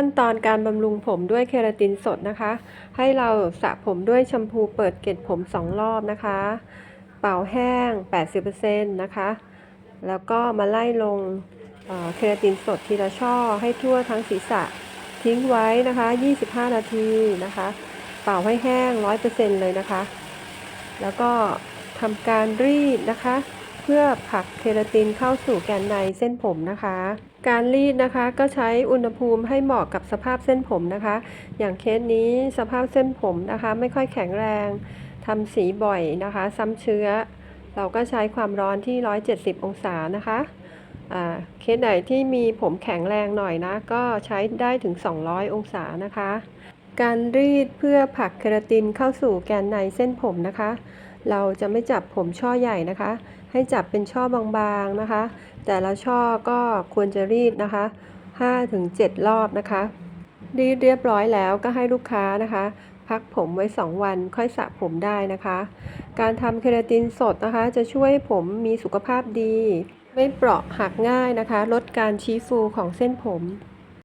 ขั้นตอนการบำรุงผมด้วยเคราตินสดนะคะ ให้เราสระผมด้วยแชมพูเปิดเกล็ดผม 2 รอบนะคะ เป่าแห้ง 80%นะคะ แล้วก็มาไล่ลงเคราตินสดทีละช่อให้ทั่วทั้งศีรษะทิ้งไว้นะคะ 25 นาทีนะคะ เป่าให้แห้ง 100%เลยนะคะ แล้วก็ทำการรีดนะคะ พื่อผลักเคราตินเข้าสู่แกนในเส้นผมนะคะ การรีดนะคะก็ใช้อุณหภูมิให้เหมาะกับสภาพเส้นผมนะคะ อย่างเคสนี้สภาพเส้นผมนะคะ ไม่ค่อยแข็งแรงทำสีบ่อยนะคะ ซ้ำเชื้อ เราก็ใช้ความร้อนที่ 170 องศานะคะเคสไหนที่มีผมแข็งแรงหน่อยนะ ก็ใช้ได้ถึง 200 องศานะคะ การรีดเพื่อผลักเคราตินเข้าสู่แกนในเส้นผมนะคะ เราจะไม่จับผมช่อใหญ่นะคะ ให้จับเป็นช่อบางๆนะคะ แต่ละช่อก็ควรจะรีดนะคะ 5-7 รอบนะคะรีดเรียบร้อยแล้วก็ให้ลูกค้านะคะ พักผมไว้ 2 วันค่อยสระผมได้นะคะ การทำเคราตินสดนะคะ จะช่วยให้ผมมีสุขภาพดี ไม่เปราะหักง่ายนะคะ ลดการชี้ฟูของเส้นผม